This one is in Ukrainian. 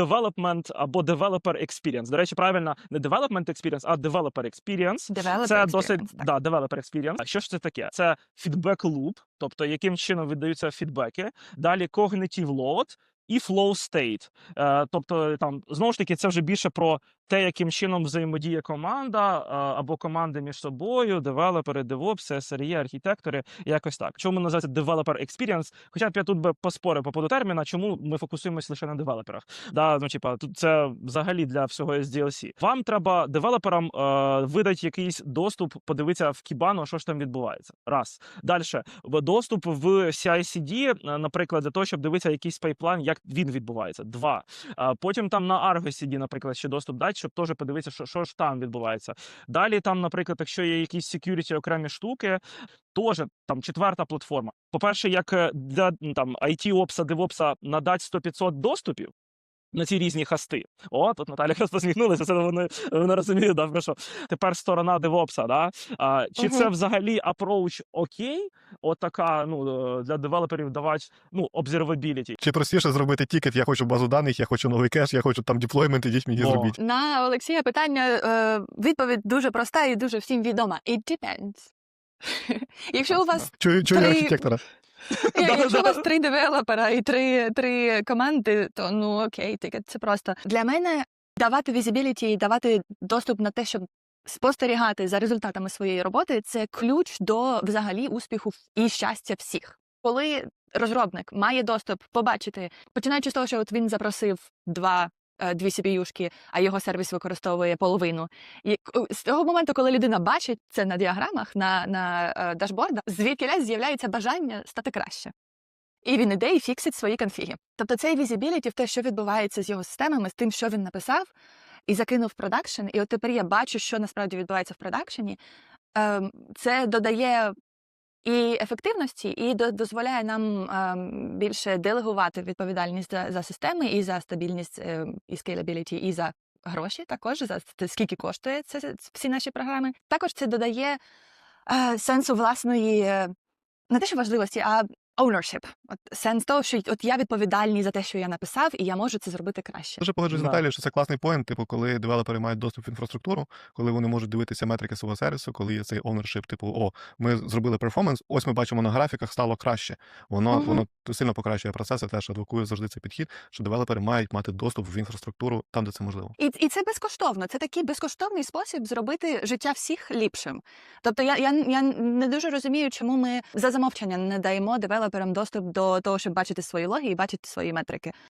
development або developer experience. До речі, правильно, не development experience, а developer experience. Developer Це experience, досить так. да, developer experience. А що ж це таке? Це feedback loop, тобто яким чином віддаються фідбеки. Далі cognitive load і flow state. Е, тобто, там знову ж таки, це вже більше про те, яким чином взаємодіє команда або команди між собою, девелопери, DevOps, SRE, архітектори, якось так. Чому називається developer experience? Хоча б я тут би поспорив по поводу терміна, чому ми фокусуємося лише на девелоперах. Да, ну, типа, тут це взагалі для всього SDLC. Вам треба девелоперам е, видати якийсь доступ, подивитися в Кібану, що ж там відбувається. Раз. Далі, доступ в CI-CD, е, наприклад, для того, щоб дивитися якийсь пайплайн, як він відбувається. Два. А потім там на Argo CD, наприклад, ще доступ дати, щоб теж подивитися, що, що ж там відбувається. Далі там, наприклад, якщо є якісь security окремі штуки, теж там четверта платформа. По-перше, як е, для там IT опса, DevOps надати 100-500 доступів. На ці різні хасти. О, тут Наталя якраз посміхнулася, це вони, вони розуміють, да, про що. Тепер сторона DevOps, да? а, чи це взагалі approach окей? От така, ну, е, для девелоперів давати, ну, observability. Чи простіше зробити тікет, я хочу базу даних, я хочу новий кеш, я хочу там деплоймент, ідіть мені Во. зробіть. На Олексія питання е, відповідь дуже проста і дуже всім відома. It depends. Якщо у вас Чую, чую три- архітектора. Якщо у вас три девелопера і три, три команди, то ну окей, таке це просто для мене давати visibility і давати доступ на те, щоб спостерігати за результатами своєї роботи, це ключ до взагалі успіху і щастя всіх. Коли розробник має доступ побачити, починаючи з того, що от він запросив два. Е, Дві CPU-шки, а його сервіс використовує половину. І з того моменту, коли людина бачить це на діаграмах, на, на е, дашбордах, звідки з'являється бажання стати краще. І він іде і фіксить свої конфіги. Тобто цей візібіліті в те, що відбувається з його системами, з тим, що він написав, і закинув в продакшн. І от тепер я бачу, що насправді відбувається в продакшені. Ем, Це додає і ефективності, і дозволяє нам ем, більше делегувати відповідальність за, за системи і за стабільність ем, і скейлабіліті, і за гроші також, за скільки коштує це всі наші програми. Також це додає е, сенсу власної е, не те, що важливості, а ownership. От сенс того, що от я відповідальний за те, що я написав, і я можу це зробити краще. Дуже погоджуюсь з Да. Наталією, що це класний поінт, типу, коли девелопери мають доступ в інфраструктуру, коли вони можуть дивитися метрики свого сервісу, коли є цей ownership, типу, о, ми зробили перформанс, ось ми бачимо на графіках, стало краще. Воно, Мгм. воно сильно покращує процеси, теж адвокую завжди цей підхід, що девелопери мають мати доступ в інфраструктуру там, де це можливо. І, і це безкоштовно. Це такий безкоштовний спосіб зробити життя всіх ліпшим. Тобто я, я, я не дуже розумію, чому ми за замовчення не даємо девелоперам доступ до того, щоб бачити свої логи і бачити свої метрики.